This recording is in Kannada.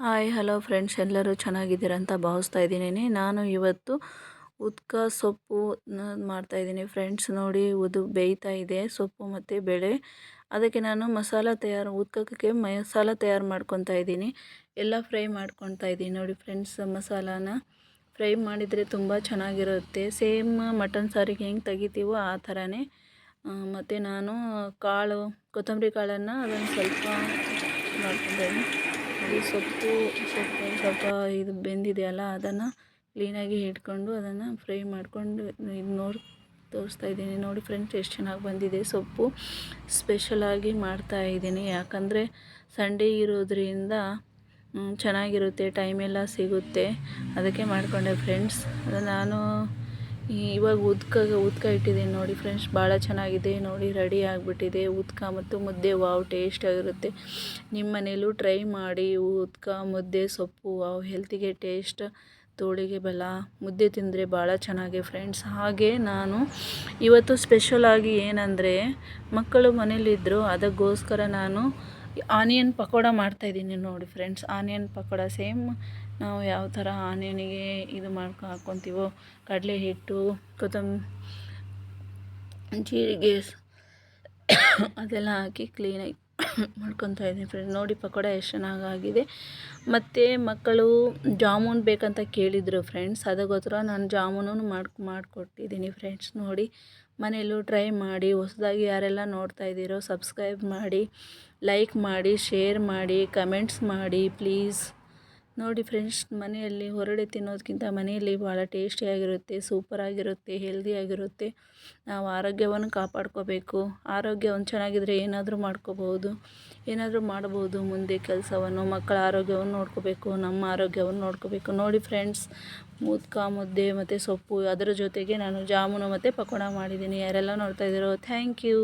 ಹಾಯ್, ಹಲೋ ಫ್ರೆಂಡ್ಸ್, ಎಲ್ಲರೂ ಚೆನ್ನಾಗಿದ್ದೀರ ಅಂತ ಭಾವಿಸ್ತಾ ಇದ್ದೀನಿ ನಾನು ಇವತ್ತು ಉದ್ಕ ಸೊಪ್ಪು ಮಾಡ್ತಾಯಿದ್ದೀನಿ ಫ್ರೆಂಡ್ಸ್. ನೋಡಿ ಉದು ಬೇಯ್ತಾ ಇದೆ, ಸೊಪ್ಪು ಮತ್ತು ಬೇಳೆ. ಅದಕ್ಕೆ ನಾನು ಮಸಾಲ ತಯಾರು, ಉದ್ಕಕ್ಕೆ ಮಸಾಲ ತಯಾರು ಮಾಡ್ಕೊತಾ ಇದ್ದೀನಿ. ಎಲ್ಲ ಫ್ರೈ ಮಾಡ್ಕೊತಾ ಇದ್ದೀನಿ. ನೋಡಿ ಫ್ರೆಂಡ್ಸ್, ಮಸಾಲಾನ ಫ್ರೈ ಮಾಡಿದರೆ ತುಂಬ ಚೆನ್ನಾಗಿರುತ್ತೆ. ಸೇಮ್ ಮಟನ್ ಸಾರಿಗೆ ಹೆಂಗೆ ತೆಗಿತೀವೋ ಆ ಥರನೇ. ಮತ್ತು ನಾನು ಕಾಳು, ಕೊತ್ತಂಬರಿ ಕಾಳನ್ನು ಅದನ್ನು ಸ್ವಲ್ಪ ಮಾಡ್ಕೊತೀನಿ ಈ ಸೊಪ್ಪು ಸೊಪ್ಪು ಸ್ವಲ್ಪ ಇದು ಬೆಂದಿದೆಯಲ್ಲ, ಅದನ್ನು ಕ್ಲೀನಾಗಿ ಇಟ್ಕೊಂಡು ಅದನ್ನು ಫ್ರೈ ಮಾಡಿಕೊಂಡು ಇದು ನೋಡಿ, ತೋರಿಸ್ತಾ ಇದ್ದೀನಿ. ನೋಡಿ ಫ್ರೆಂಡ್ಸ್ ಎಷ್ಟು ಚೆನ್ನಾಗಿ ಬಂದಿದೆ ಸೊಪ್ಪು. ಸ್ಪೆಷಲಾಗಿ ಮಾಡ್ತಾ ಇದ್ದೀನಿ. ಯಾಕಂದರೆ ಸಂಡೇ ಇರೋದ್ರಿಂದ ಚೆನ್ನಾಗಿರುತ್ತೆ ಟೈಮೆಲ್ಲ ಸಿಗುತ್ತೆ. ಅದಕ್ಕೆ ಮಾಡಿಕೊಂಡೆ ಫ್ರೆಂಡ್ಸ್ ನಾನು ಇವಾಗ ಉದ್ಕ ಉದ್ಕ ಇಟ್ಟಿದ್ದೀನಿ ನೋಡಿ ಫ್ರೆಂಡ್ಸ್ ಭಾಳ ಚೆನ್ನಾಗಿದೆ, ನೋಡಿ ರೆಡಿ ಆಗಿಬಿಟ್ಟಿದೆ. ಉದ್ಕ ಮತ್ತು ಮುದ್ದೆ, ವಾವ್ ಟೇಸ್ಟಾಗಿರುತ್ತೆ ನಿಮ್ಮ ಮನೇಲೂ ಟ್ರೈ ಮಾಡಿ, ಉದ್ಕ, ಮುದ್ದೆ, ಸೊಪ್ಪು, ವಾವ್ ಹೆಲ್ತಿಗೆ ಟೇಸ್ಟ್ ತೋಳಿಗೆ ಬಲ ಮುದ್ದೆ ತಿಂದರೆ ಭಾಳ ಚೆನ್ನಾಗಿ ಫ್ರೆಂಡ್ಸ್ ಹಾಗೆ ನಾನು ಇವತ್ತು ಸ್ಪೆಷಲಾಗಿ ಏನಂದರೆ, ಮಕ್ಕಳು ಮನೇಲಿದ್ದರು ಅದಕ್ಕೋಸ್ಕರ ನಾನು ಆನಿಯನ್ ಪಕೋಡ ಮಾಡ್ತಾಯಿದ್ದೀನಿ ನೋಡಿ ಫ್ರೆಂಡ್ಸ್ ಆನಿಯನ್ ಪಕೋಡ ಸೇಮ್ ನಾವು ಯಾವ ಥರ ಆನಿಯನಿಗೆ ಇದು ಮಾಡ್ಕೊ, ಹಾಕ್ಕೊತೀವೋ, ಕಡಲೆ ಹಿಟ್ಟು ಕೊತ್ತಂಬ ಜೀರಿಗೆ ಅದೆಲ್ಲ ಹಾಕಿ ಕ್ಲೀನಾಗಿ ಮಾಡ್ಕೊತಾ ಇದ್ದೀನಿ ಫ್ರೆಂಡ್ ನೋಡಿ ಪಕೋಡ ಎಷ್ಟು ಚೆನ್ನಾಗಾಗಿದೆ. ಮತ್ತು ಮಕ್ಕಳು ಜಾಮೂನ್ ಬೇಕಂತ ಕೇಳಿದರು ಫ್ರೆಂಡ್ಸ್ ಅದಕ್ಕೋಸ್ಕರ ನಾನು ಜಾಮೂನು ಮಾಡ್ಕೊ ಮಾಡಿಕೊಟ್ಟಿದ್ದೀನಿ ಫ್ರೆಂಡ್ಸ್ ನೋಡಿ, ಮನೆಯಲ್ಲೂ ಟ್ರೈ ಮಾಡಿ, ಹೊಸದಾಗಿ ಯಾರೆಲ್ಲ ನೋಡ್ತಾ ಇದ್ದೀರೋ ಸಬ್ಸ್ಕ್ರೈಬ್ ಮಾಡಿ ಲೈಕ್ ಮಾಡಿ ಶೇರ್ ಮಾಡಿ ಕಮೆಂಟ್ಸ್ ಮಾಡಿ ಪ್ಲೀಸ್ ನೋಡಿ ಫ್ರೆಂಡ್ಸ್, ಮನೆಯಲ್ಲಿ ಹೊರಡೆ ತಿನ್ನೋದಕ್ಕಿಂತ ಮನೆಯಲ್ಲಿ ಭಾಳ ಟೇಸ್ಟಿಯಾಗಿರುತ್ತೆ ಸೂಪರಾಗಿರುತ್ತೆ ಹೆಲ್ದಿಯಾಗಿರುತ್ತೆ ನಾವು ಆರೋಗ್ಯವನ್ನು ಕಾಪಾಡ್ಕೋಬೇಕು. ಆರೋಗ್ಯ ಒಂದು ಚೆನ್ನಾಗಿದ್ದರೆ ಏನಾದರೂ ಮಾಡ್ಕೋಬಹುದು. ಏನಾದರೂ ಮಾಡ್ಬೋದು ಮುಂದೆ ಕೆಲಸವನ್ನು, ಮಕ್ಕಳ ಆರೋಗ್ಯವನ್ನು ನೋಡ್ಕೋಬೇಕು, ನಮ್ಮ ಆರೋಗ್ಯವನ್ನು ನೋಡ್ಕೋಬೇಕು. ನೋಡಿ ಫ್ರೆಂಡ್ಸ್, ಮುದ್ಕ, ಮುದ್ದೆ ಮತ್ತು ಸೊಪ್ಪು, ಅದರ ಜೊತೆಗೆ ನಾನು ಜಾಮೂನು ಮತ್ತು ಪಕೋಡ ಮಾಡಿದ್ದೀನಿ. ಯಾರೆಲ್ಲ ನೋಡ್ತಾಯಿದ್ದೀರೋ ಥ್ಯಾಂಕ್ ಯು